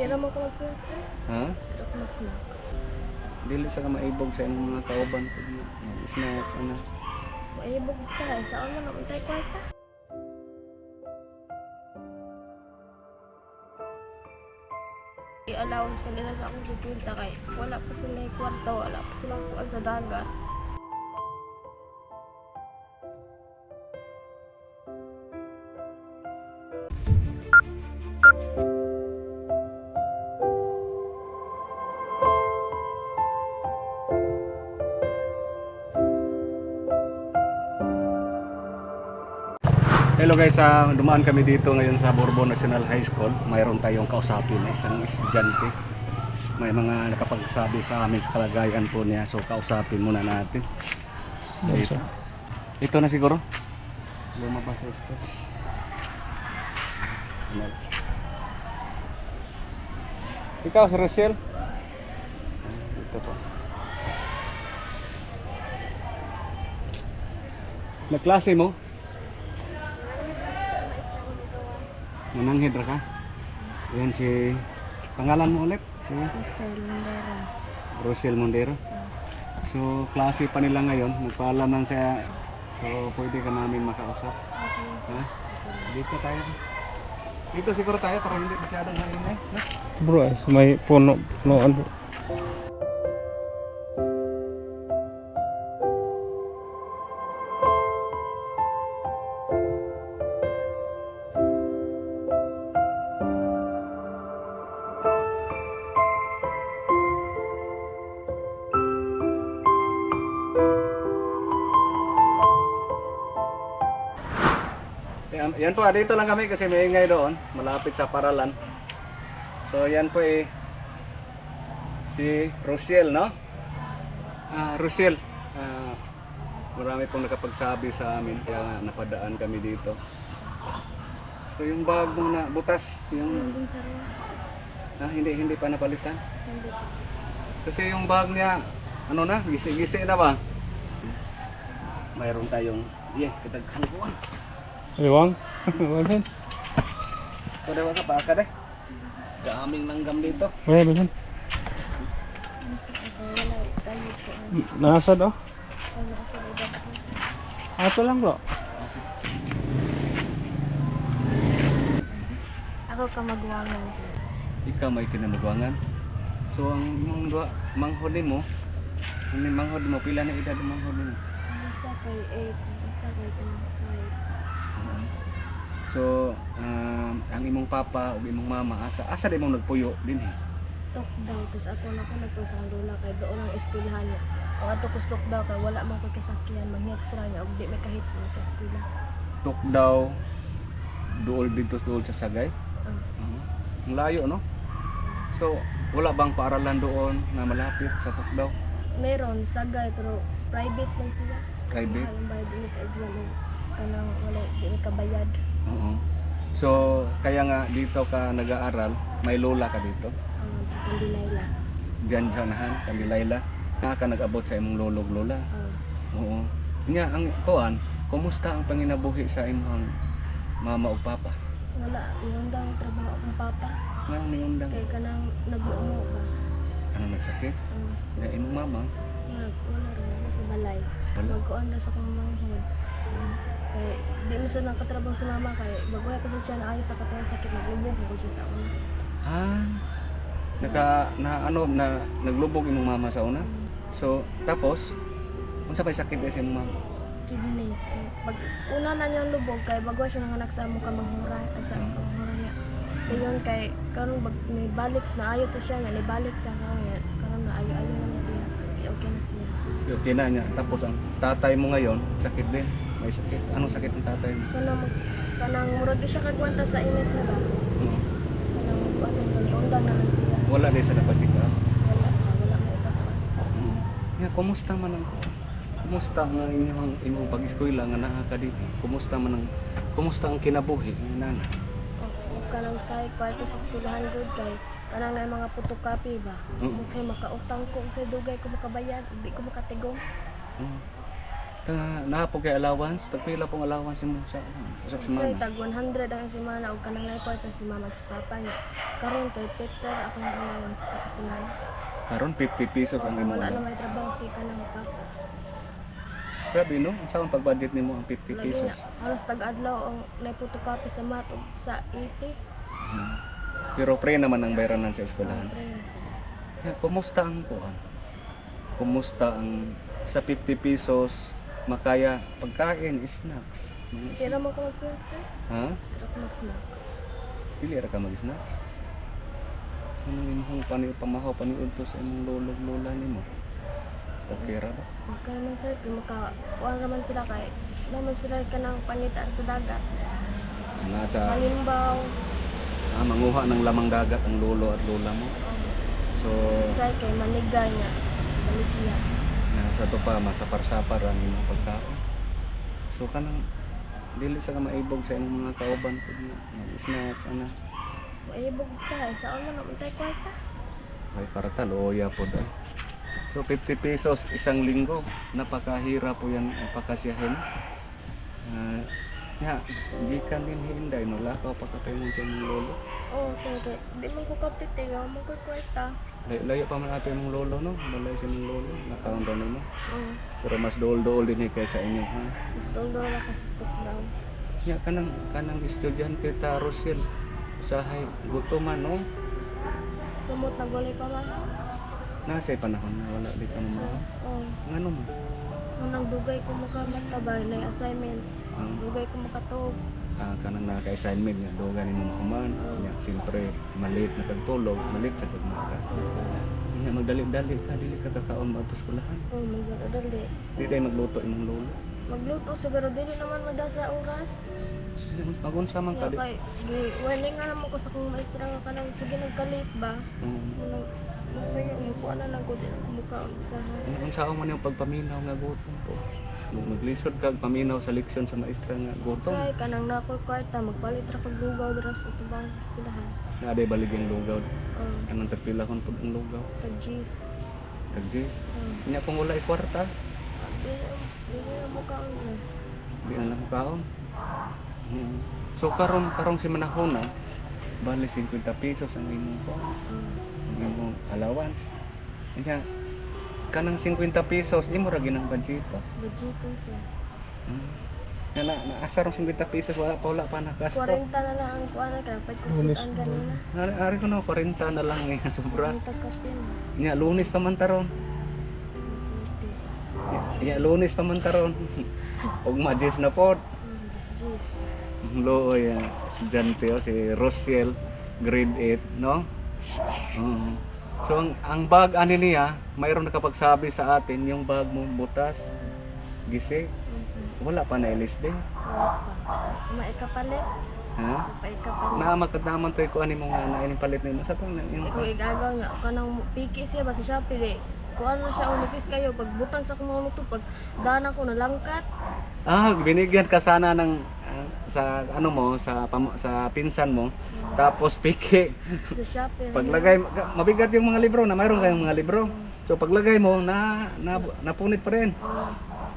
Kira mo ko mag-snack, sir. Ha? Ko mag-snack. Dili sa ka maibog sa inyong mga kauban pag snacks ano. Maibog sa sa ano na untay kwarta. I-allowance kanila sa akong kukwinta kay wala pa sila yung kwarta, wala pa silang kuwan sa dagat. Hello guys, ah, dumaan kami dito ngayon sa Bourbon National High School. Mayroon tayong kausapin na isang estudyante. May mga nakapagsabi sa amin sa kalagayan po niya. So kausapin muna natin. Ito, ito na siguro. Lumabas ito. Ikaw si Rochelle? Ito po. Na klase mo? Nananghid ra ka? Yan si... Pangalan mo ulit? Si Marcel Lindera. Rosel Mondero. So, klase pa nila ngayon. Nagpaalam lang siya. So, pwede ka namin makausap. Okay. Ha? Dito tayo. Dito siguro tayo para hindi masyadong maingay. Ha? Bro, eh, may puno, punuan bro. Yan, po, ah, dito lang kami kasi may ingay doon. Malapit sa paralan. So, yan po eh. Si Rosel, no? Ah, Rosel. Ah, marami pong nakapagsabi sa amin. Kaya nga, napadaan kami dito. So, yung bag mo na butas, yung ah, hindi hindi pa napalitan. Nandun. Kasi yung bag niya, ano na, gisi-gisi na ba? Mayroon tayong, yeah, kitagkaluan. Liwang? Wala Ito na ka, baka deh. Daming langgam dito. Wala ba yan? Nasa daw? Ano. Ato lang bro. Ako ka magwangan. Ikaw may kinamagwangan. So ang imong duwa, manghod mo, ang manghod mo, pila na edad ang manghod mo? Isa kay 8, isa kay 25. So, um, ang imong papa o imong mama, asa, asa di mong nagpuyo din eh. Tok daw, tapos ako na po nagpusang lola kay doon ang eskwelahan niya. O ato ko stok daw kay wala man ko kasakyan, manghits ra niya, o di may kahits sa eskwela. Tok daw, duol dito duol sa Sagay. Ah, Uh, ang layo, no? So, wala bang paaralan doon na malapit sa Tukdaw? meron, sagay, pero private lang siya. Private? Mahal ang bayad, di ka Kanang wala, di ka bayad. Oo. So, kaya nga dito ka nag-aaral, may lola ka dito. Ang hindi nila. Diyan sa nahan, kami Laila. Na ka nag-abot sa imong lolog lola. Ah, Oo. Nya ang kuan, kumusta ang panginabuhi sa imong mama o papa? wala, yun daw ang trabaho akong papa. Nga ningundang Kay kanang nag-uumo ba? ano nagsakit? Um, Nga imong mama, wala, wala rin, sa balay. wala. Magkuan na sa kong manghod. Um, kay di mo siya nakatrabaho sa mama kay bago pa siya na ayos sa katong sakit naglubog ko siya sa una. Ah, naka na ano na naglubog imong mama sa una. So, tapos unsa pa sakit sa imong mama? Kidneys. Eh, Pag una na niya lubog kay bago siya nanganak sa mong kamanghura sa kamanghura niya. Dayon kay karon bag may balik na ayo to siya nga ni balik sa karon karon na ayo ayo na siya. Okay, na. Okay na niya. Tapos ang tatay mo ngayon, sakit din. May sakit. Anong sakit ng tatay mo? Kanang kanang murag siya kagwanta sa init sa ba. Oo. Kanang ni undan na lang siya. Wala din sa napatik ka. Wala ito. Nga, kumusta man ang kumusta ang inyong inyong pag-eskwela nga naa ka? Kumusta man ang kumusta ang kinabuhi ng nana? Bisay, kwarto sa eskulahan gud kay kanang nga mga photocopy ba. Mm. Mo kay makautang ko sa dugay ko makabayad, hindi ko makatigom. Mm. Tanga napo kay allowance, tagpila pong allowance mo sa sa semana. Bisay tag 100 ang semana ug kanang nga kwarto si mama at papa niya. Karon kay Peter ako ang allowance sa semana. Karon 50 pesos ang imong. Ano may trabaho si kanang papa. Grabe no, sa ang pag-budget nimo ang 50 pesos. Halos tag-adlaw ang naiputo naiputokapi sa mat sa 80. Pero pre naman ang bayranan sa eskwelahan. Ya, kumusta ang kuan? Kumusta ang sa 50 pesos makaya pagkain, snacks? Tira mo ko mag-snack sir? Ha? Tira ko mag-snack. Dili ka mag-snacks? Ano imong pani pamahaw paniud to sa imong lolo lola nimo? Okay ra ba? Okay naman sir, kung maka, kuha naman sila kay, naman sila ka ng pangitar sa dagat. Nasa Halimbaw, ah, manguha ng lamang dagat ang lolo at lola mo. So, sa kay manigay nga, balik niya. nasa to pa masapar-sapar ang imong pagkain. So kanang dili sa ka maibog sa imong mga kauban pud nga mga snacks ana. Ay, bugod sa, sa ano na, untay kwarta. Ay karta loya po dahil. So 50 pesos isang linggo. Napakahirap po yan pakasyahin. Uh, ya, gikan din hinday no lakaw pa katay mo sa imong lolo. Oo, sir, kay, di man ko kapit eh, nga mo kwarta. Layo, layo pa man ato imong lolo no. Balay sa imong lolo. Nakaon daw nimo. Oo, Pero mas dool-dool din eh kaysa inyo ha. gusto doon ako sa stock down. Ya kanang kanang estudyante ta Rosel usahay gutoman no. Sumot na gulay pa man. Nasay panahon na wala di ka mamahaw. Oo, Ngano man? nang dugay ko makamataba na assignment. Ang Dugay ko makatog. ah, kanang naka-assignment nga duga nimo mahuman. Ya siyempre maliit na kagtulog, maliit sa kagmaga. Nga magdali-dali ka dili ka kakaon ba eskwelahan. Oo, magdadali. Di tayo magluto imong lolo. Magluto siguro, dili naman madasa oras. Magunsa man ka Nga di. kay, gi, warning nga naman ko sa kong maestra nga kanang sige nagkalit ba. Mm. Masaya, lang ko din ako mukhaon sa Ano unsa man yung pagpaminaw nga gutom po. Mag- Maglisod kag paminaw sa leksyon sa maestra nga gutom. Say, kanang nakoy kwarta, magpalit ra kog lugaw dira sa tubang sa eskwelahan. Na aday balig yung lugaw. Oo, Kanang tagpila kon pud ang lugaw. tag G's. Tagjis. Oo. Nya kung wala kwarta, Di, di na mukhaon na. na lang kaon. Mm. So karon karong si manahona, bali 50 pesos ang imong ko, ang imong allowance. Nya kanang 50 pesos imo ra ginang budgeta. Budgeton siya. Mm. Nga na naasa rong 50 pesos wala pa wala pa nakasto. 40 na lang ang kuha na, kaya pag Lunes kusitan pa. ganina. Ari, ari ko na 40 na lang eh sobra. 40 ka pin. Nya lunes pa man taron. Nya lunes pa man taron. Og majis na pod. G's. Looy, uh, estudyante oh, si Rosiel, grade 8, no? Oo. So, ang, ang bag ani niya, mayroon nakapagsabi sa atin, yung bag mo butas, Mhm. wala pa na pa. Maikapalit. Ha? Paikapalit. Na magkadaman to ko ani mo nga na ining palit nimo sa tong yung Ikaw igagaw nga, kanang piki siya ba sa Shopee di. Kung ano siya, unipis kayo, pag butang sa kumang luto, pag dana ko nalangkat, Ah, binigyan ka sana ng sa ano mo sa pam- sa pinsan mo tapos piki Shopee. paglagay mabigat yung mga libro na mayroon kayong mga libro so paglagay mo na, na napunit pa rin.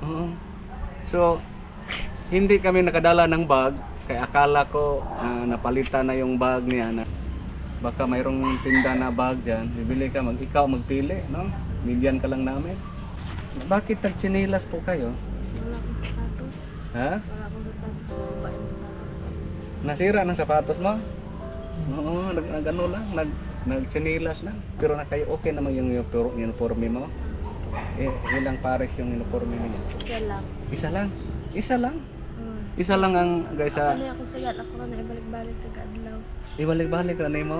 Oo. So, hindi kami nakadala ng bag kaya akala ko ah, napalitan na yung bag niya na baka mayroong tinda na bag dyan. Bibili ka, mag ikaw magpili, no? Bigyan ka lang namin. Bakit nagchinilas po kayo? Wala akong sapatos. Ha? Wala akong sapatos. Nasira ng sapatos mo? Oo, nag, nag ano lang, nag, nagchinilas lang. Pero na kayo okay naman yung unifor- uniforme mo? Eh, ilang pares yung uniforme niya? Isa lang. Isa lang. Isa lang. Hmm. Isa lang ang guys sa Kani ako sayat, ako na ibalik-balik kag adlaw. ibalik-balik na nimo.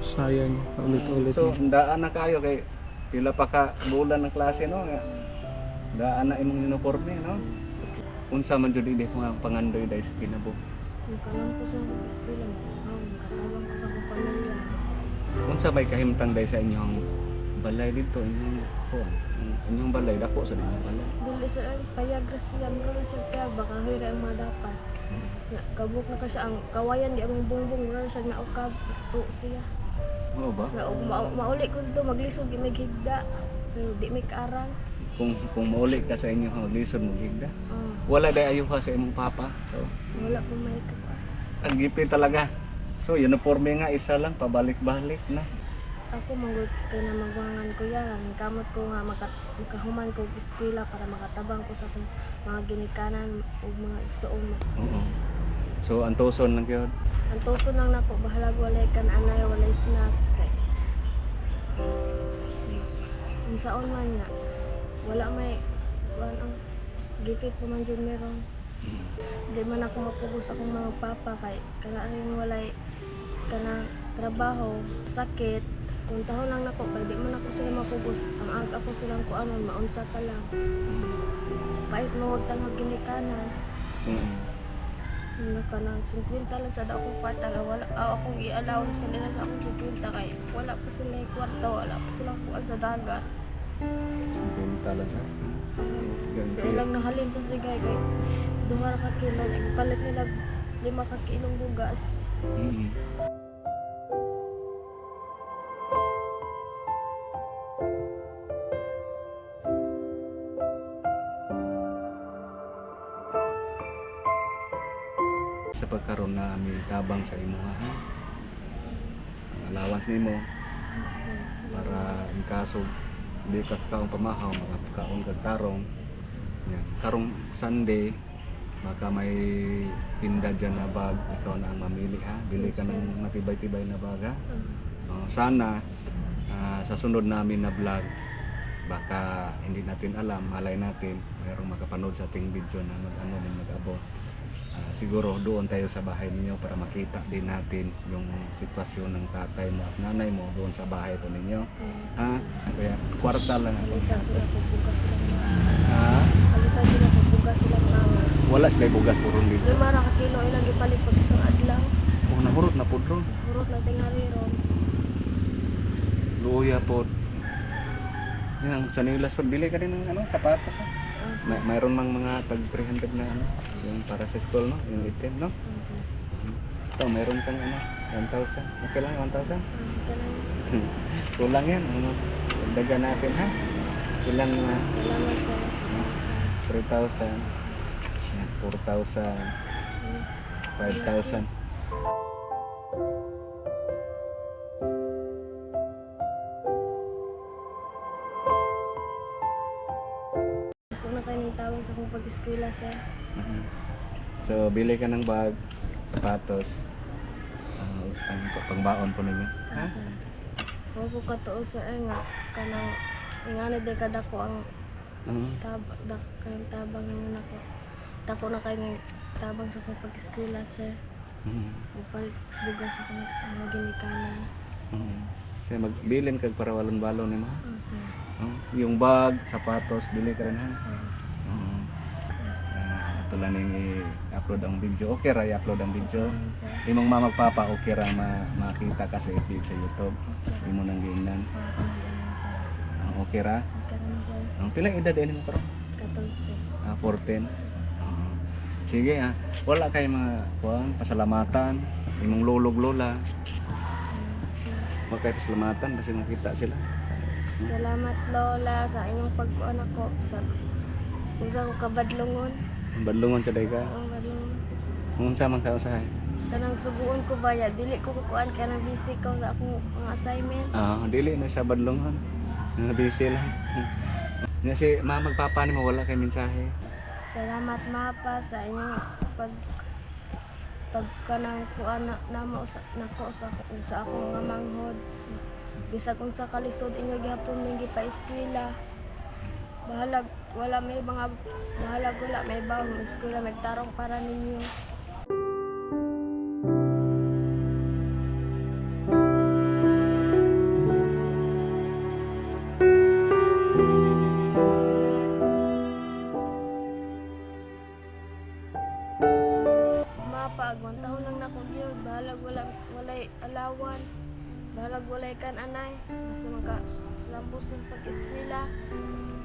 Sayang, ulit-ulit. So, daan na kayo kay pila pa ka bulan ng klase no. Daan na imong uniforme no. Unsa man jud hindi ko nga pangandoy dahil sa kinabuhi. Kung kalam ko sa eskwela, oh, katawang ko sa pamilya. Unsa may kahimtang dahil sa inyong balay dito inyong ko. Inyong balay dako sa inyong balay. Dili sa payag ra siya, mura na siya kaya baka hira ang mga dapat. Nga, kabuk na ka siya, ang kawayan di ang bungbong, mura na siya naukab, to siya. Oo ba? Nga, og ma mauli ko dito, maglisod, di may di may kaarang. kung kung mauli ka sa inyo ha lisod mo gigda. Wala day ayuha sa imong papa. So wala po may ang gipit talaga. So uniforme nga isa lang pabalik-balik na. Ako manggut kay na magwangan ko yan. Kamot ko nga maka, makahuman ko eskwela para makatabang ko sa akong mga ginikanan o mga igsoon. Oo. So ang tuson lang gyud. Ang tuso lang nako bahalag walay kan anay walay snacks kay. Kung saon man nga wala may kuan ang gipit pa man jud meron. Di man ako mapugos akong mga papa kay kana rin walay kana trabaho, sakit. Kung taho lang nako kay di man ako sila mapugos. Ang aga ko silang kuanon maunsa ka lang. Pait mo tanghag ginikanan. Oo. Ano ka nang 50 lang sa daw akong kwarta nga wala aw akong i-allowance kanila sa akong 50 kay wala pa sila yung kwarta wala pa silang kuan sa dagat Benta lang sa. kaya lang nahalin sa sigay kay duha ka kilo ipalit nila lima ka kilong bugas Mm. Sa pagkaroon na may tabang sa imo ha. Ang allowance nimo para in kaso di ka kaong pamahaw makakaon ka tarong. Yan. Karong Sunday baka may tinda dyan na bag, ikaw na ang mamili ha. Bili ka ng matibay-tibay na bag ha. Oh, sana ah, sa sunod namin na vlog baka hindi natin alam, malay natin mayroong makapanood sa ating video na mag-ano din mag-abot. Ah, siguro doon tayo sa bahay ninyo para makita din natin yung sitwasyon ng tatay mo at nanay mo doon sa bahay po ninyo. Ha? Kaya kwarta lang ako. Ha? sila bugas Wala sila bugas puro dito. lima ra ka kilo ilang gipalit pag isang adlaw Oh, nahurot na pudro. burot na tingali ron Luya po. Yan, sa nilas bili ka din ng ano, sapatos. Ah, May, mayroon mang mga tag 300 na ano, yung para sa school, no? Yung item, no? Ito, mayroon kang ano, 1,000. Okay lang, 1,000? Kulang yan, ano? Dagan natin, ha? Ilan na? Salamat sa 3,000. Yan, 4,000. 5,000. Akong pag-eskwela sir. Mhm. So, bili ka ng bag, sapatos, ang ang pangbaon po ninyo. Ha? Huwag ko katuo sir nga kanang ingani de kada ko ang Mhm. tab dak kayong tabang ng nako. Dako na kayo ng tabang sa akong pag-eskwela sir. Mhm. Upalit bugas sa akong mga ginikanan. Mhm. Kasi magbilin kag para walon-balon ni mo. ha? Oh, sir. Oh, yung bag, sapatos, bili ka rin ha. Oh. Ah, lang yung i-upload ang video. Okay ra i-upload ang video. sir. Imong mama papa okay ra ma makita ka sa FB sa YouTube. Imo nang giingnan. Oh, ano, sir. Ah, okay ra. Ang pilang edad din mo karon? 14. Ah, 14. Ah, sige ah. Wala kay mga kuan pasalamatan imong lolog lola. Oh, sir. Wala kay pasalamatan kasi makita sila. Salamat Lola sa inyong pagkuan ako sa unsa ko kabadlongon. Badlungon sa day ka. Oh, badlongon. Unsa man ka usahay? Kanang subuon ko ba ya dili ko kukuan kanang busy ko sa akong mga assignment. Ah, dili na siya badlungon. Nga busy lang. Nga si mama magpapa mo wala kay mensahe. Salamat mapa sa inyong pag pag kanang kuan na, namo sa nako sa sa akong mga manghod. Bisag kung sa kalisod inyo gihapon ning gipa-eskwela. Bahalag wala may mga bahalag wala may bawon eskwela may tarong para ninyo. Mapa, agwang taon lang na. Bahalag wala, walay allowance. Bahalag walay kan anay. Basta maka lambos ng pag-eskwela.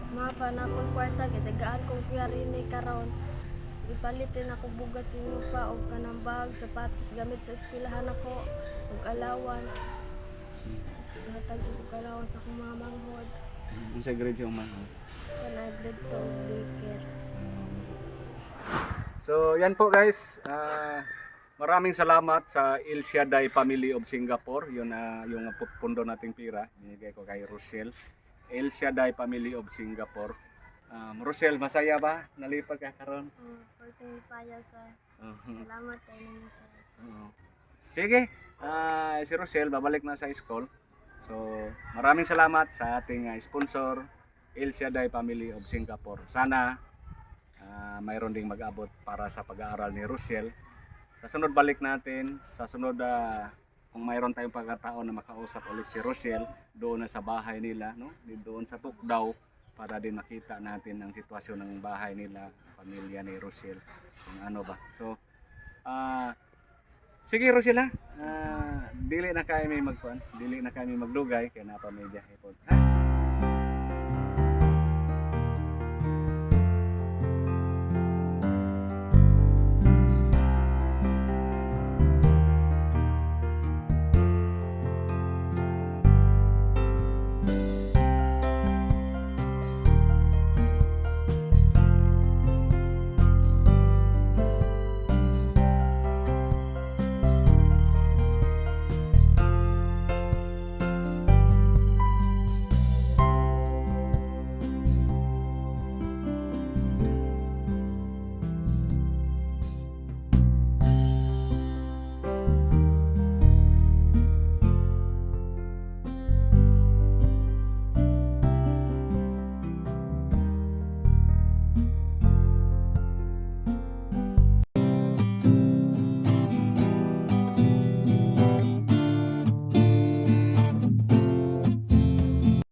Mapa na akong kwarta. Kitagaan kong kuyari ni karon. Ipalitin ako bugas inyo pa. O kanang bag, sapatos, gamit sa eskwelahan ako. Og allowance. Hatag ko allowance akong mga manghod. Unsa grade yung man? Kanay bread to daycare. So, yan po guys. Ah, maraming salamat sa Il Shaddai Family of Singapore. Yun ah, yung pu- pundo nating pira. Binigay ko kay Rochelle. Il Shaddai Family of Singapore. Um, Rochelle, masaya ba? Nalipat ka karon? Oh, porting paya sa Mhm. salamat kay ninyo sa Oo. Sige, ah, si Rochelle babalik na sa school. So, maraming salamat sa ating ah, sponsor, Il Shaddai Family of Singapore. Sana ah, mayroon ding mag-abot para sa pag-aaral ni Rochelle. Sa sunod balik natin, sa sunod ah, kung mayroon tayong pagkataon na makausap ulit si Rochelle doon na sa bahay nila, no? Doon sa Tukdaw para din makita natin ang sitwasyon ng bahay nila, pamilya ni Rochelle, kung ano ba. So, ah Sige Rosila, ah, dili na kami magkuan, dili na kami magdugay kaya napa may biyahe po. Ha?